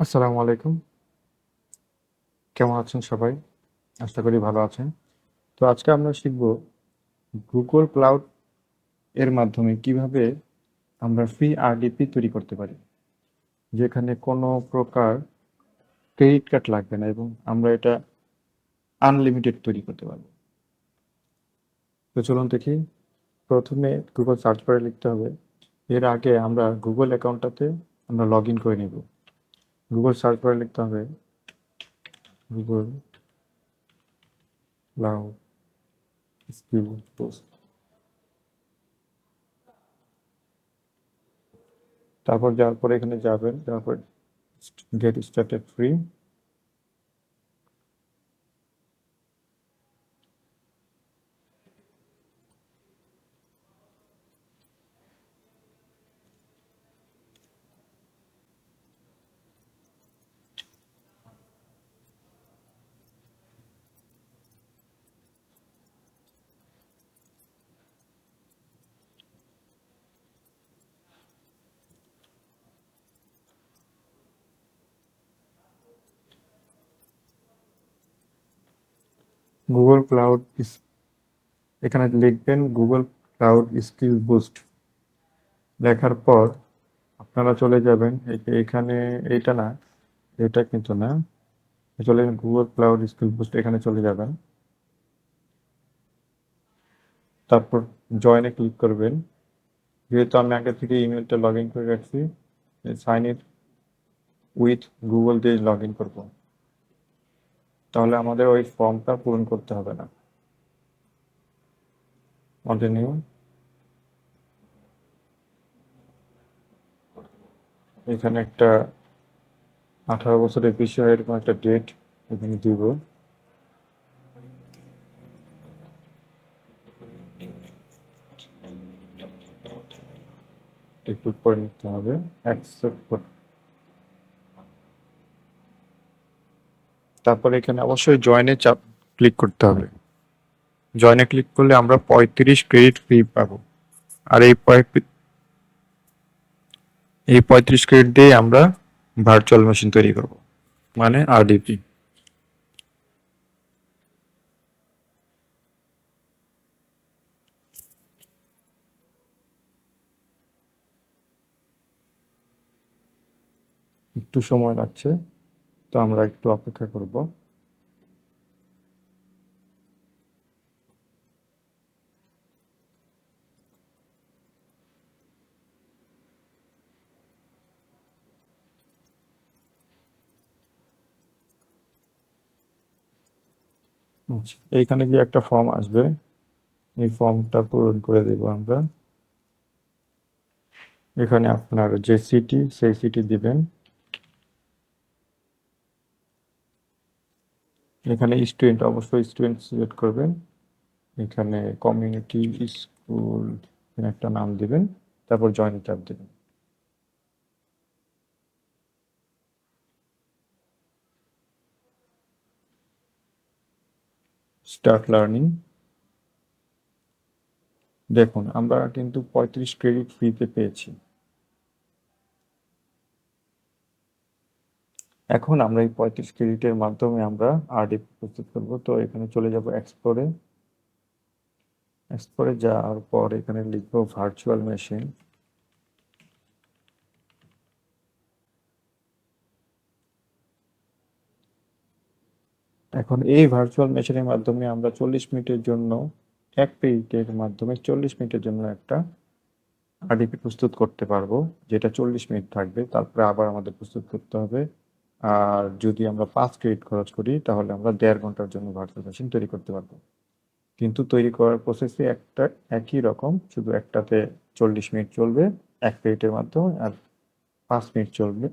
আসসালামু আলাইকুম। কেমন আছেন সবাই? আশা করি ভালো আছেন। তো আজকে আমরা শিখব গুগল ক্লাউড এর মাধ্যমে কীভাবে আমরা ফ্রি আরডিপি তৈরি করতে পারি, যেখানে কোনো প্রকার ক্রেডিট কার্ড লাগবে না এবং আমরা এটা আনলিমিটেড তৈরি করতে পারব। তো চলুন দেখি, প্রথমে গুগল সার্চ করে লিখতে হবে। এর আগে আমরা গুগল অ্যাকাউন্টটাতে আমরা লগ ইন করে নেব। গুগল সার্চ করে লিখতে হবে গুগল লাউ তারপর যাওয়ার পরে এখানে যাবেন তারপর get started free Google cloud এখানে লিখবেন গুগল ক্লাউড স্কিল বুস্ট লেখার পর আপনারা চলে যাবেন এখানে এটা না, এটা কিন্তু না, চলে গুগল ক্লাউড স্কিল বুস্ট এখানে চলে যাবেন। তারপর জয়েনে ক্লিক করবেন। যেহেতু আমি আগে থেকে ইমেলটা লগ ইন করে রাখছি সাইন ইন উইথ গুগল দিয়ে লগ ইন করব। তাহলে আমাদের ওই ফর্মটা পূরণ করতে হবে না। কন্টিনিউ এখানে একটা আঠারো বছরের হয়, এরকম একটা ডেট এখানে দিব। একটু করে নিতে হবে। অ্যাকসেপ্ট করতে তারপরে এখানে অবশ্যই জয়েনে চাপ ক্লিক করতে হবে। জয়েনে ক্লিক করলে আমরা পঁয়ত্রিশ ক্রেডিট ফ্রি পাবো। আর এই এই পঁয়ত্রিশ ক্রেডিট দিয়ে আমরা ভার্চুয়াল মেশিন তৈরি করব মানে আরডিপি একটু সময় লাগছে। তো আমরা একটু অপেক্ষা করব। আচ্ছা, এইখানে গিয়ে একটা ফর্ম আসবে। এই ফর্মটা পূরণ করে দেব আমরা। এখানে আপনার যে সিটি সেই সিটি দিবেন। এখানে স্টুডেন্ট অবশ্যই স্টুডেন্ট সিলেক্ট করবেন। এখানে কমিউনিটি স্কুল একটা নাম দিবেন, তারপর জয়েন ট্যাব দেবেন। স্টার্ট লার্নিং দেখুন, আমরা কিন্তু পঁয়ত্রিশ ক্রেডিট ফ্রিতে পেয়েছি। এখন আমরা এই পঁয়ত্রিশ ক্রেডিটের মাধ্যমে আমরা আরডিপি প্রস্তুত করব। তো এখানে চলে যাব এক্সপ্লোরে এক্সপ্লোরে যাওয়ার পর এখানে লিখব ভার্চুয়াল মেশিন এখন এই ভার্চুয়াল মেশিনের মাধ্যমে আমরা চল্লিশ মিনিটের জন্য, এক ক্রেডিটের মাধ্যমে চল্লিশ মিনিটের জন্য একটা আরডিপি প্রস্তুত করতে পারব, যেটা চল্লিশ মিনিট থাকবে। তারপরে আবার আমাদের প্রস্তুত করতে হবে আর যদি আমরা পাঁচ ক্রেডিট খরচ করি, তাহলে আমরা দেড় ঘণ্টার জন্য ভার্চুয়াল মেশিন তৈরি করতে পারব। কিন্তু তৈরি করার প্রসেসে একটা একই রকম, শুধু একটাতে চল্লিশ মিনিট চলবে, এক ক্রেডিটের মাধ্যমে, আর পাঁচ মিনিট চলবে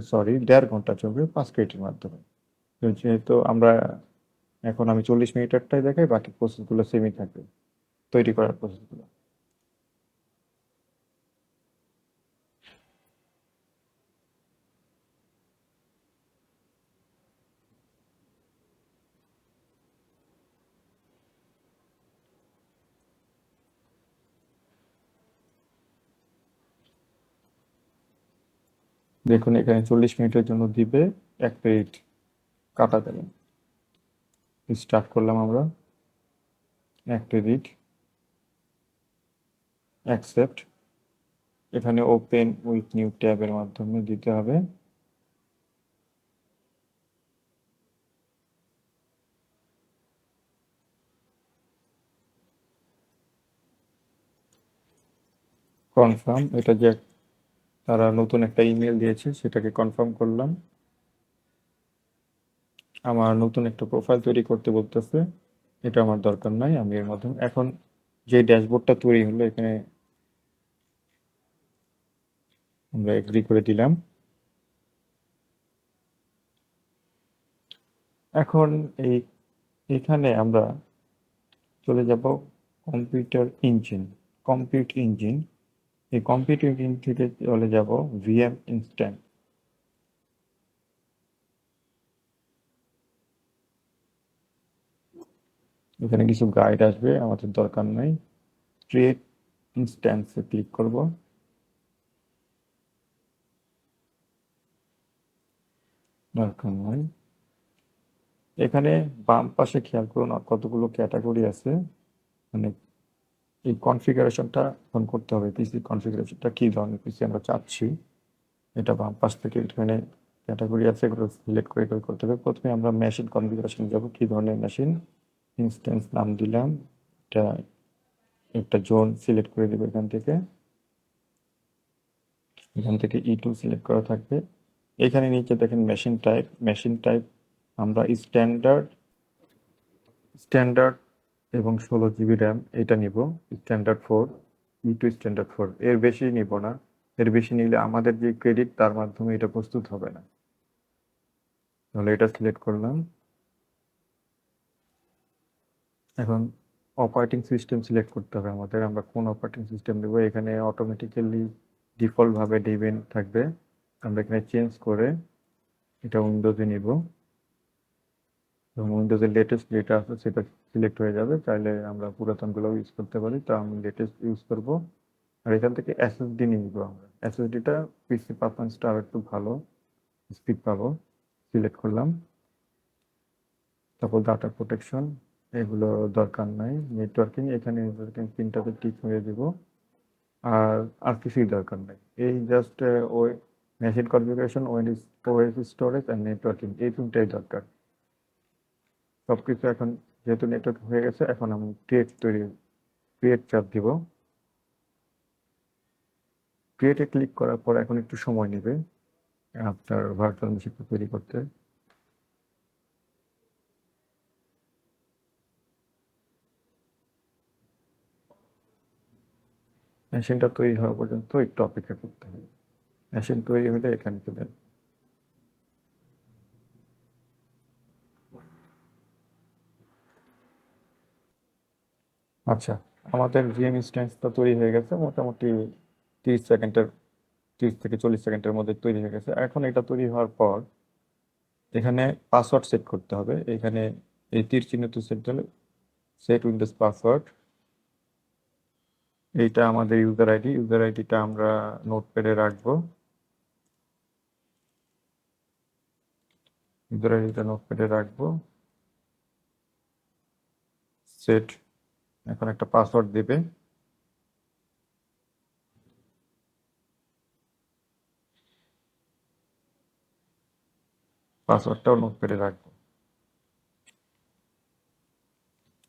সরি দেড় ঘণ্টা চলবে পাঁচ ক্রেডিটের মাধ্যমে। যেহেতু আমরা, এখন আমি চল্লিশ মিনিট একটাই দেখাই, বাকি প্রসেসগুলো সেমই থাকবে, তৈরি করার প্রসেসগুলো দেখুন, এখানে চল্লিশ মিনিটের জন্য দিবে, এক মিনিট কাটা দেবেন স্টার্ট করলাম আমরা। এক ক্রেডিট অ্যাকসেপ্ট এখানে ওপেন উইথ নিউ ট্যাবের মাধ্যমে দিতে হবে। কনফার্ম এটা যে তারা নতুন একটা ইমেল দিয়েছে, সেটাকে কনফার্ম করলাম। আমার নতুন একটা প্রোফাইল তৈরি করতে বলতেছে, এটা আমার দরকার নাই, আমি এর মাধ্যমে, এখন যে ড্যাশবোর্ডটা তৈরি হলো, এখানে আমরা এগ্রি করে দিলাম। এখন এই, এখানে আমরা চলে যাব কম্পিউটার ইঞ্জিন কম্পিউট ইঞ্জিন এই কম্পিউটার ইঞ্জিন থেকে চলে যাব ভিএম ইনস্ট্যান্ট এখানে কিছু গাইড আসবে, আমাদের দরকার নাই। ক্রিয়েট ইনস্ট্যান্সে ক্লিক করব। দরকার নয় এখানে বাম পাশে খেয়াল করুন কতগুলো ক্যাটাগরি আছে। মানে এই কনফিগারেশনটা অন করতে হবে। পিসি কনফিগারেশনটা কী ধরনের পিসি আমরা চাচ্ছি? এটা বাম পাশ থেকে এখানে ক্যাটাগরি আছে, এগুলো সিলেক্ট করে করে করতে হবে। প্রথমে আমরা মেশিন কনফিগারেশন যাব। কী ধরনের মেশিন ইনস্ট্যান্স নাম দিলাম। এটা একটা জোন সিলেক্ট করে দেবো এখান থেকে। এখান থেকে ই টু সিলেক্ট করা থাকবে। এখানে নিচে দেখেন মেশিন টাইপ মেশিন টাইপ আমরা স্ট্যান্ডার্ড স্ট্যান্ডার্ড এবং ষোলো জিবি র্যাম এটা নিব standard four E two standard four এর বেশি নিব না। এর বেশি নিলে আমাদের যে ক্রেডিট তার মাধ্যমে এটা প্রস্তুত হবে না। তাহলে এটা সিলেক্ট করলাম। এখন অপারেটিং সিস্টেম সিলেক্ট করতে হবে আমাদের। আমরা কোন অপারেটিং সিস্টেম দেব এখানে অটোমেটিক্যালি ডিফল্টভাবে ডিভেন থাকবে। আমরা এখানে চেঞ্জ করে এটা উইন্ডোজে নিব। এবং উইন্ডোজের লেটেস্ট যেটা আছে সেটা সিলেক্ট হয়ে যাবে। চাইলে আমরা পুরাতনগুলো ইউজ করতে পারি। তো আমি লেটেস্ট ইউজ করব। আর এখান থেকে এসএসডি নিয়ে নিব আমরা। এসএসডিটা পিসি পারফরমেন্সটা আর একটু ভালো স্পিড পাবো। সিলেক্ট করলাম। তারপর ডাটা প্রোটেকশন এগুলো দরকার নাই। নেটওয়ার্কিং এখানে নেটওয়ার্কিং পিনটাতে টিক হয়ে দিব আর আর কিছুই দরকার নাই। এই জাস্ট ওই মেশিন কনফিগারেশন ওএনএস ওয়েস স্টোরেজ আর নেটওয়ার্কিং এই তিনটাই দরকার। সব কিছু এখন যেহেতু নেটওয়ার্ক হয়ে গেছে, এখন আমি ক্রিয়েট তৈরি ক্রিয়েট চাপ দিব। ক্রিয়েটে ক্লিক করার পর এখন একটু সময় নেবে আপনার ভার্চুয়াল মেশিনটা তৈরি করতে। মেশিনটা তৈরি হওয়া পর্যন্ত একটু অপেক্ষা করতে হবে। মেশিন তৈরি হলে এখানে চলে আচ্ছা আমাদের ভিএম ইনস্ট্যান্সটা তৈরি হয়ে গেছে, মোটামুটি তিরিশ সেকেন্ডের, তিরিশ থেকে চল্লিশ সেকেন্ডের মধ্যে তৈরি হয়ে গেছে। এখন এটা তৈরি হওয়ার পর এখানে পাসওয়ার্ড সেট করতে হবে। এখানে এই তীর চিহ্নিত সেট সেট উইন্ডোজ পাসওয়ার্ড এইটা আমাদের ইউজার আইডি ইউজার আইডিটা আমরা নোটপ্যাডে রাখব। ইউজার আইডিটা নোটপ্যাডে রাখব। সেট এখন একটা পাসওয়ার্ড দেবে। পাসওয়ার্ডটাও নোটপ্যাডে রাখব।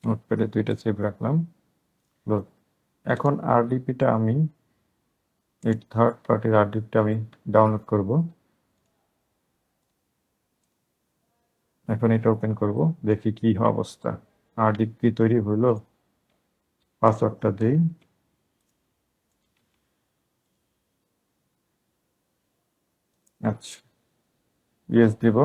নোটপ্যাডে দুইটা সেভ রাখলাম। এখন আরডিপিটা আমি, এই থার্ড পার্টির আরডিপিটা আমি ডাউনলোড করব। এখন এটা ওপেন করব, দেখি কি অবস্থা। আরডিপি তৈরি হলো? পাসওয়ার্ডটা দিই। আচ্ছা ইয়েস দিব।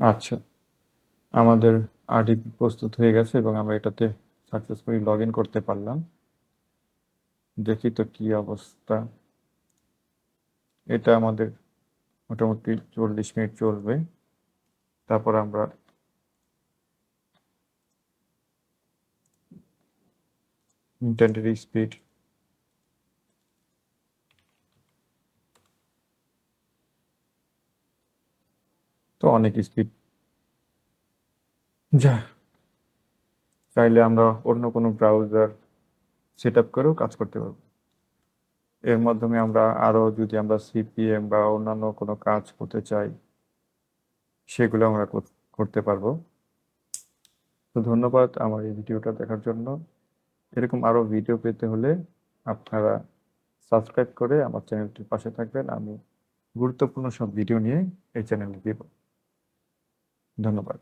আচ্ছা। আমাদের আরডিপি প্রস্তুত হয়ে গেছে এবং আমরা এটাতে সাকসেসফুলি লগ ইন করতে পারলাম। দেখি তো কি অবস্থা। এটা আমাদের মোটামুটি চল্লিশ মিনিট চলবে। তারপর আমরা ইন্টারনেটের স্পিড তো অনেক স্পিড যা চাইলে আমরা অন্য কোনো ব্রাউজার সেট আপ করেও কাজ করতে পারব। এর মাধ্যমে আমরা আরও যদি আমরা সিপিএম বা অন্যান্য কোনো কাজ করতে চাই, সেগুলো আমরা করতে পারব। তো ধন্যবাদ আমার এই ভিডিওটা দেখার জন্য। এরকম আরও ভিডিও পেতে হলে আপনারা সাবস্ক্রাইব করে আমার চ্যানেলটির পাশে থাকবেন। আমি গুরুত্বপূর্ণ সব ভিডিও নিয়ে এই চ্যানেলে দিব ধন্যবাদ।